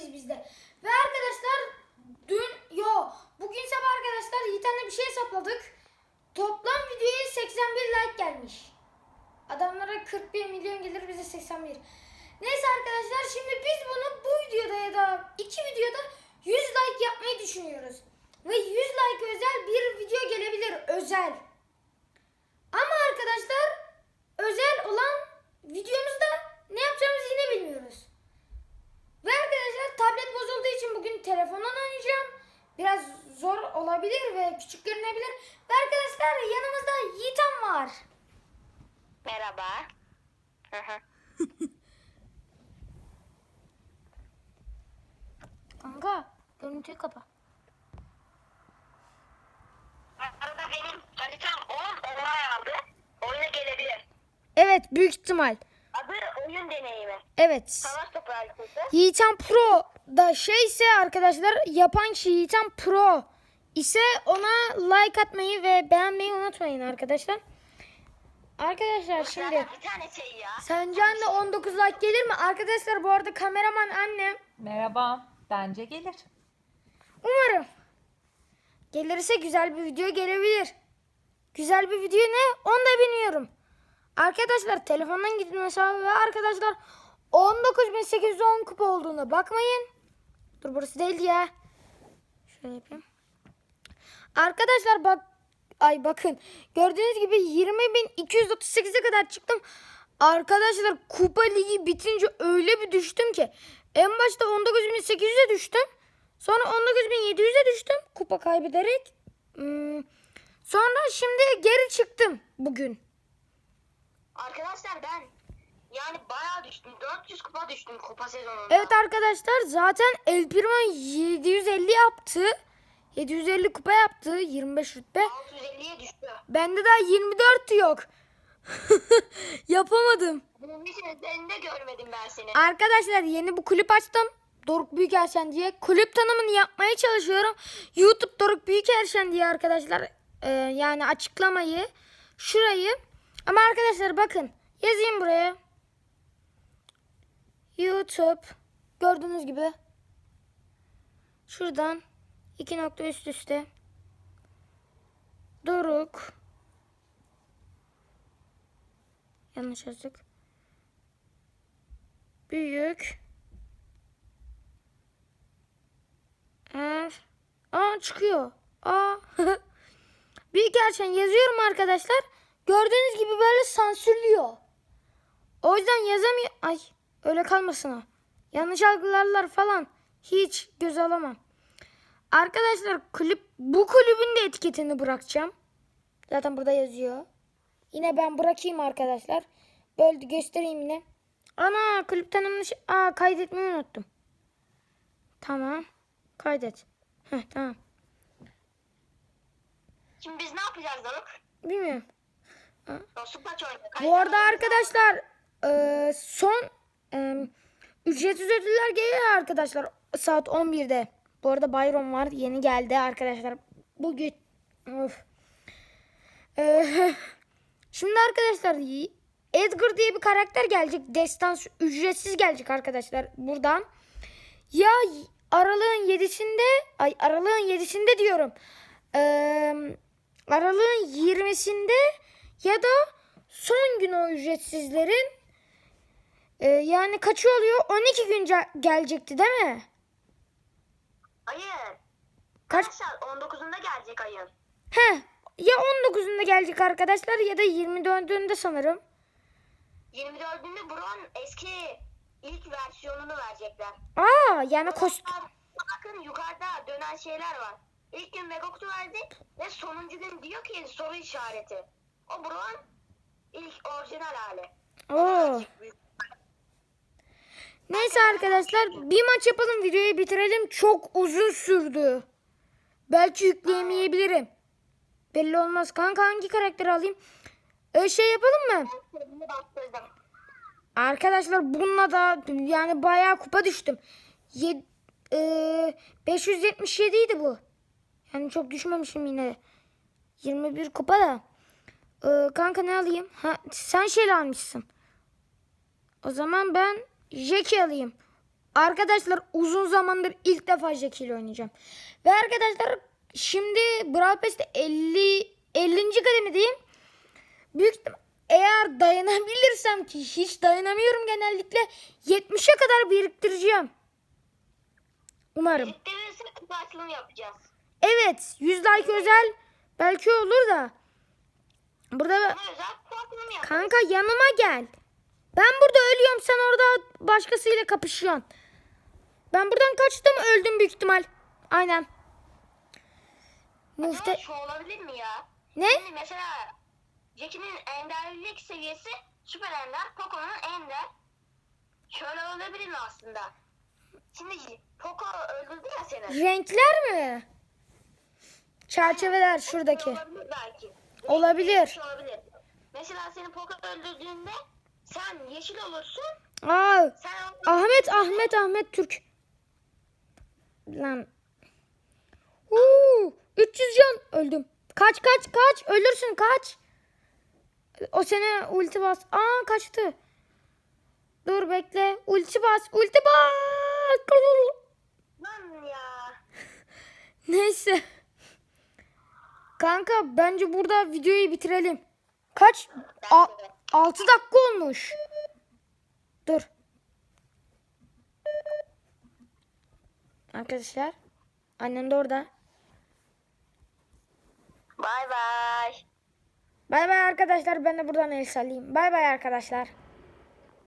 biz bizde. Ve arkadaşlar dün yo bugün sabah arkadaşlar Yiğit'le bir şey hesapladık. Toplam videoya 81 like gelmiş. Adamlara 41 milyon gelir bize 81. Neyse arkadaşlar şimdi biz bunu bu videoda ya da iki videoda 100 like yapmayı düşünüyoruz. Ve 100 like özel bir video gelebilir özel. Ama arkadaşlar özel olan videomuzda ne yapacağımızı yine bilmiyoruz. Ve arkadaşlar tablet bozulduğu için bugün telefondan oynayacağım. Biraz zor olabilir ve küçük görünebilir. Ve arkadaşlar yanımızda Yiğitan var. Merhaba. Kanka görüntüyü kapa. Arada benim haritam 10 olay aldı. Oyuna gelebilir. Evet büyük ihtimal. Adı oyun deneyimi. Evet. Savaş topu haritası. Yiğitan Pro da şeyse arkadaşlar yapan kişi Yiğitan Pro ise ona like atmayı ve beğenmeyi unutmayın arkadaşlar. Arkadaşlar şimdi bir tane şey ya. sence anne 19 like gelir mi? Arkadaşlar bu arada kameraman annem. Merhaba. Bence gelir. Umarım. Gelirse güzel bir video gelebilir. Güzel bir video ne? Onu da bilmiyorum. Arkadaşlar telefondan gidin hesabı ve arkadaşlar 19.810 kupa olduğuna bakmayın. Dur burası değil ya. Şöyle yapayım. Arkadaşlar bak ay bakın gördüğünüz gibi 20.238'e kadar çıktım. Arkadaşlar kupa ligi bitince öyle bir düştüm ki en başta 19.800'e düştüm. Sonra 19.700'e düştüm kupa kaybederek. Hmm, Sonra şimdi geri çıktım bugün. Arkadaşlar ben yani bayağı düştüm. 400 kupa düştüm kupa sezonunda. Evet arkadaşlar zaten El Primo 750 yaptı. 750 kupa yaptı 25 rütbe. 650'ye düştü. Bende daha 24 yok. Yapamadım. Bunun üzerinde görmedim ben seni. Arkadaşlar yeni bir kulüp açtım. Doruk Büyükerşen diye. Kulüp tanımını yapmaya çalışıyorum. YouTube Doruk Büyükerşen diye arkadaşlar. Ee, yani açıklamayı. Şurayı. Ama arkadaşlar bakın. Yazayım buraya. YouTube. Gördüğünüz gibi. Şuradan. iki nokta üst üste. Doruk. Yanlış yazdık. Büyük. Er. Aa çıkıyor. Aa. Büyük gerçekten yazıyorum arkadaşlar. Gördüğünüz gibi böyle sansürlüyor. O yüzden yazamıyor. Ay öyle kalmasın o. Yanlış algılarlar falan. Hiç göz alamam. Arkadaşlar kulüp bu kulübün de etiketini bırakacağım. Zaten burada yazıyor. Yine ben bırakayım arkadaşlar. Böyle göstereyim yine. Ana kulüp tanımını Aa, kaydetmeyi unuttum. Tamam. Kaydet. Heh, tamam. Şimdi biz ne yapacağız Doruk? Bilmiyorum. Dostluk maç oynadık. Bu arada arkadaşlar e, son e, ücretsiz ödüller geliyor arkadaşlar saat 11'de. Bu arada Bayram var yeni geldi arkadaşlar. Bugün of. E, şimdi arkadaşlar Edgar diye bir karakter gelecek. Destans ücretsiz gelecek arkadaşlar buradan. Ya aralığın 7'sinde ay aralığın 7'sinde diyorum. Eee aralığın 20'sinde ya da son gün o ücretsizlerin e, yani kaçı oluyor? 12 gün ce- gelecekti değil mi? Hayır. Kaç? Arkadaşlar 19'unda gelecek ayın. He. Ya 19'unda gelecek arkadaşlar ya da 24'ünde sanırım. 24'ünde Bron eski ilk versiyonunu verecekler. Aa yani kost Bakın yukarıda dönen şeyler var. İlk gün Megok'tu verdi ve sonuncu gün diyor ki soru işareti. O Bron ilk orijinal hali. Oo. Neyse arkadaşlar bir maç yapalım videoyu bitirelim. Çok uzun sürdü. Belki yükleyemeyebilirim. Belli olmaz. Kanka hangi karakteri alayım? Ee, şey yapalım mı? Arkadaşlar bununla da yani bayağı kupa düştüm. Ye, e, 577 idi bu. Yani çok düşmemişim yine. de. 21 kupa da. E, kanka ne alayım? Ha, sen şeyle almışsın. O zaman ben Jackie alayım. Arkadaşlar uzun zamandır ilk defa Jack ile oynayacağım. Ve arkadaşlar şimdi Brawl Pass'te 50 50. kademedeyim. Büyük ihtim- eğer dayanabilirsem ki hiç dayanamıyorum genellikle 70'e kadar biriktireceğim. Umarım. Biriktirirse açılımı yapacağız. Evet 100 like özel belki olur da. Burada yapacağız. kanka yanıma gel. Ben burada ölüyorum sen orada başkasıyla kapışıyorsun. Ben buradan kaçtım öldüm büyük ihtimal. Aynen. Mufte şu olabilir mi ya? ne? Şimdi mesela Jackie'nin enderlik seviyesi süper ender, Poco'nun ender. Şöyle olabilir mi aslında? Şimdi Poco öldürdü ya seni. Renkler mi? Çerçeveler şuradaki. Belki. Olabilir. Olabilir. Mesela seni Poco öldürdüğünde sen yeşil olursun. Aa, Sen Ahmet Ahmet Ahmet Türk. Lan. Uuu, 300 can öldüm. Kaç kaç kaç ölürsün kaç. O sene ulti bas. Aa kaçtı. Dur bekle. Ulti bas. Ulti bas. Lan ya. Neyse. Kanka bence burada videoyu bitirelim. Kaç? A- 6 dakika olmuş. Dur. Arkadaşlar. Annem de orada. Bay bay. Bay bay arkadaşlar. Ben de buradan el sallayayım. Bay bay arkadaşlar.